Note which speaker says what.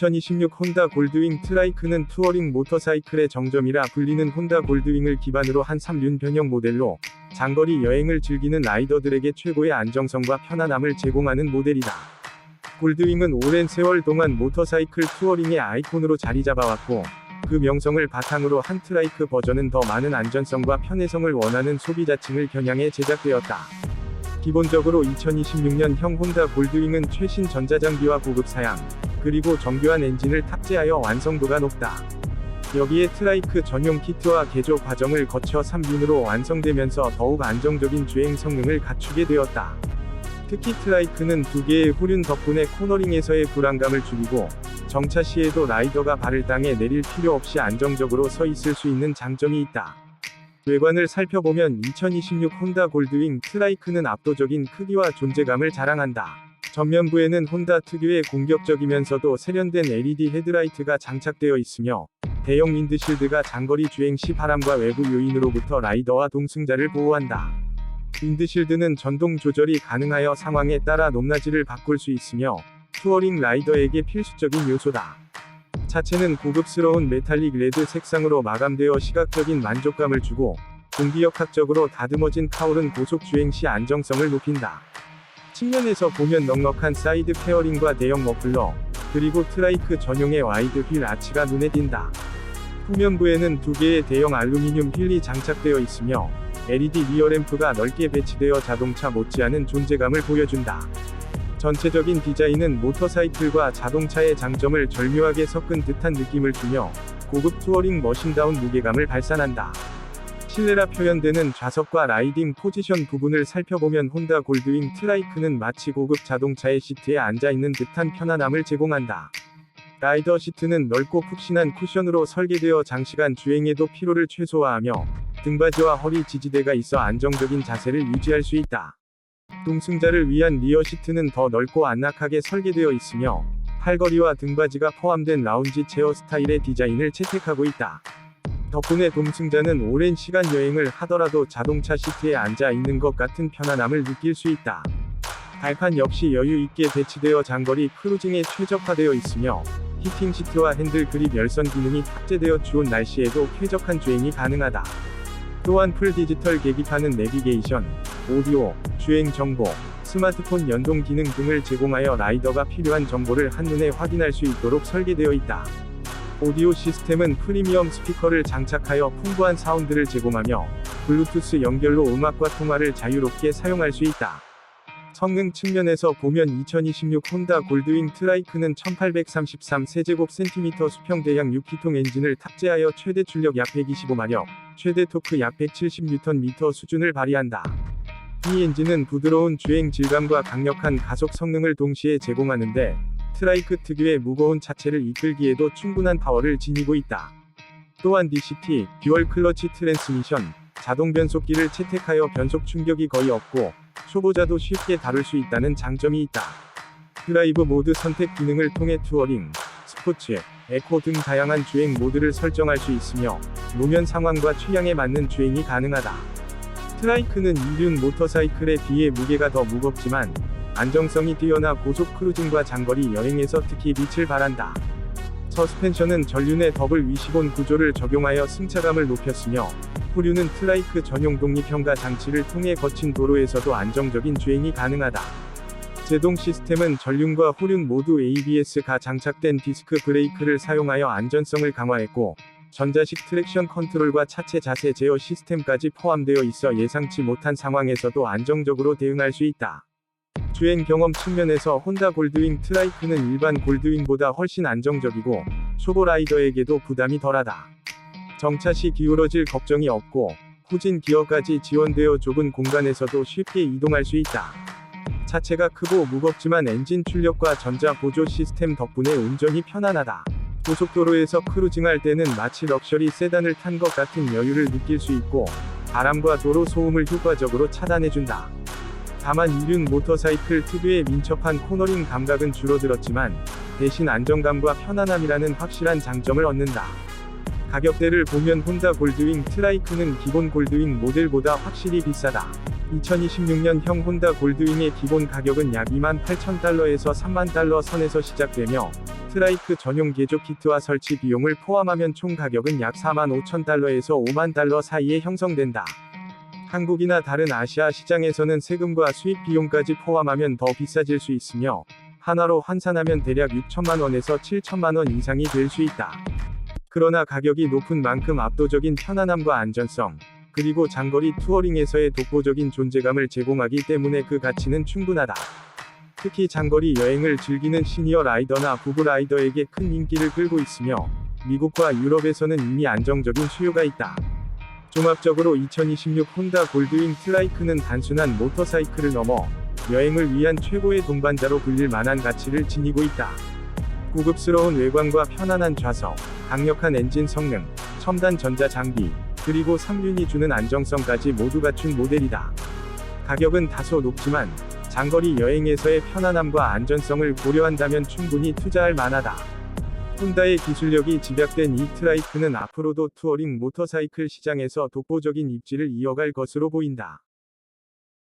Speaker 1: 2026 혼다 골드윙 트라이크는 투어링 모터사이클의 정점이라 불리는 혼다 골드윙을 기반으로 한 3륜 변형 모델로 장거리 여행을 즐기는 라이더들에게 최고의 안정성과 편안함을 제공하는 모델이다. 골드윙은 오랜 세월 동안 모터사이클 투어링의 아이콘으로 자리 잡아왔고, 그 명성을 바탕으로 한 트라이크 버전은 더 많은 안전성과 편의성을 원하는 소비자층을 겨냥해 제작되었다. 기본적으로 2026년형 혼다 골드윙은 최신 전자장비와 고급 사양, 그리고 정교한 엔진을 탑재하여 완성도가 높다. 여기에 트라이크 전용 키트와 개조 과정을 거쳐 3륜으로 완성되면서 더욱 안정적인 주행 성능을 갖추게 되었다. 특히 트라이크는 두 개의 후륜 덕분에 코너링에서의 불안감을 줄이고 정차 시에도 라이더가 발을 땅에 내릴 필요 없이 안정적으로 서 있을 수 있는 장점이 있다. 외관을 살펴보면 2026 혼다 골드윙 트라이크는 압도적인 크기와 존재감을 자랑한다. 전면부에는 혼다 특유의 공격적이면서도 세련된 LED 헤드라이트가 장착되어 있으며 대형 윈드실드가 장거리 주행 시 바람과 외부 요인으로부터 라이더와 동승자를 보호한다. 윈드실드는 전동 조절이 가능하여 상황에 따라 높낮이를 바꿀 수 있으며 투어링 라이더에게 필수적인 요소다. 차체는 고급스러운 메탈릭 레드 색상으로 마감되어 시각적인 만족감을 주고 공기역학적으로 다듬어진 카울은 고속 주행 시 안정성을 높인다. 측면에서 보면 넉넉한 사이드 페어링과 대형 머플러, 그리고 트라이크 전용의 와이드 휠 아치가 눈에 띈다. 후면부에는 두 개의 대형 알루미늄 휠이 장착되어 있으며 LED 리어램프가 넓게 배치되어 자동차 못지않은 존재감을 보여준다. 전체적인 디자인은 모터사이클과 자동차의 장점을 절묘하게 섞은 듯한 느낌을 주며 고급 투어링 머신다운 무게감을 발산한다. 실내라 표현되는 좌석과 라이딩 포지션 부분을 살펴보면 혼다 골드윙 트라이크는 마치 고급 자동차의 시트에 앉아있는 듯한 편안함을 제공한다. 라이더 시트는 넓고 푹신한 쿠션으로 설계되어 장시간 주행에도 피로를 최소화하며 등받이와 허리 지지대가 있어 안정적인 자세를 유지할 수 있다. 동승자를 위한 리어 시트는 더 넓고 안락하게 설계되어 있으며 팔걸이와 등받이가 포함된 라운지 체어 스타일의 디자인을 채택하고 있다. 덕분에 동승자는 오랜 시간 여행을 하더라도 자동차 시트에 앉아 있는 것 같은 편안함을 느낄 수 있다. 발판 역시 여유 있게 배치되어 장거리 크루징에 최적화되어 있으며 히팅 시트와 핸들 그립 열선 기능이 탑재되어 추운 날씨에도 쾌적한 주행이 가능하다. 또한 풀 디지털 계기판은 내비게이션, 오디오, 주행 정보, 스마트폰 연동 기능 등을 제공하여 라이더가 필요한 정보를 한눈에 확인할 수 있도록 설계되어 있다. 오디오 시스템은 프리미엄 스피커를 장착하여 풍부한 사운드를 제공하며 블루투스 연결로 음악과 통화를 자유롭게 사용할 수 있다. 성능 측면에서 보면 2026 혼다 골드윙 트라이크는 1833 세제곱 센티미터 수평 대양 6기통 엔진을 탑재하여 최대 출력 약 125마력, 최대 토크 약 170Nm 수준을 발휘한다. 이 엔진은 부드러운 주행 질감과 강력한 가속 성능을 동시에 제공하는데 트라이크 특유의 무거운 차체를 이끌기에도 충분한 파워를 지니고 있다. 또한 DCT, 듀얼 클러치 트랜스미션, 자동 변속기를 채택하여 변속 충격이 거의 없고 초보자도 쉽게 다룰 수 있다는 장점이 있다. 드라이브 모드 선택 기능을 통해 투어링, 스포츠, 에코 등 다양한 주행 모드를 설정할 수 있으며 노면 상황과 취향에 맞는 주행이 가능하다. 트라이크는 2륜 모터사이클에 비해 무게가 더 무겁지만 안정성이 뛰어나 고속 크루징과 장거리 여행에서 특히 빛을 발한다. 서스펜션은 전륜의 더블 위시본 구조를 적용하여 승차감을 높였으며 후륜은 트라이크 전용 독립형가 장치를 통해 거친 도로에서도 안정적인 주행이 가능하다. 제동 시스템은 전륜과 후륜 모두 ABS가 장착된 디스크 브레이크를 사용하여 안전성을 강화했고 전자식 트랙션 컨트롤과 차체 자세 제어 시스템까지 포함되어 있어 예상치 못한 상황에서도 안정적으로 대응할 수 있다. 주행 경험 측면에서 혼다 골드윙 트라이크는 일반 골드윙보다 훨씬 안정적이고 초보 라이더에게도 부담이 덜하다. 정차 시 기울어질 걱정이 없고 후진 기어까지 지원되어 좁은 공간에서도 쉽게 이동할 수 있다. 차체가 크고 무겁지만 엔진 출력과 전자 보조 시스템 덕분에 운전이 편안하다. 고속도로에서 크루징할 때는 마치 럭셔리 세단을 탄 것 같은 여유를 느낄 수 있고 바람과 도로 소음을 효과적으로 차단해준다. 다만 2륜 모터사이클 특유의 민첩한 코너링 감각은 줄어들었지만 대신 안정감과 편안함이라는 확실한 장점을 얻는다. 가격대를 보면 혼다 골드윙 트라이크는 기본 골드윙 모델보다 확실히 비싸다. 2026년형 혼다 골드윙의 기본 가격은 약 28,000달러에서 3만 달러 선에서 시작되며 트라이크 전용 개조 키트와 설치 비용을 포함하면 총 가격은 약 4만 5천 달러에서 5만 달러 사이에 형성된다. 한국이나 다른 아시아 시장에서는 세금과 수입 비용까지 포함하면 더 비싸질 수 있으며 하나로 환산하면 대략 6천만 원에서 7천만 원 이상이 될 수 있다. 그러나 가격이 높은 만큼 압도적인 편안함과 안전성, 그리고 장거리 투어링에서의 독보적인 존재감을 제공하기 때문에 그 가치는 충분하다. 특히 장거리 여행을 즐기는 시니어 라이더나 부부 라이더에게 큰 인기를 끌고 있으며 미국과 유럽에서는 이미 안정적인 수요가 있다. 종합적으로 2026 혼다 골드윙 트라이크는 단순한 모터사이클을 넘어 여행을 위한 최고의 동반자로 불릴 만한 가치를 지니고 있다. 고급스러운 외관과 편안한 좌석, 강력한 엔진 성능, 첨단 전자 장비, 그리고 3륜이 주는 안정성까지 모두 갖춘 모델이다. 가격은 다소 높지만 장거리 여행에서의 편안함과 안전성을 고려한다면 충분히 투자할 만하다. 혼다의 기술력이 집약된 이 트라이크는 앞으로도 투어링 모터사이클 시장에서 독보적인 입지를 이어갈 것으로 보인다.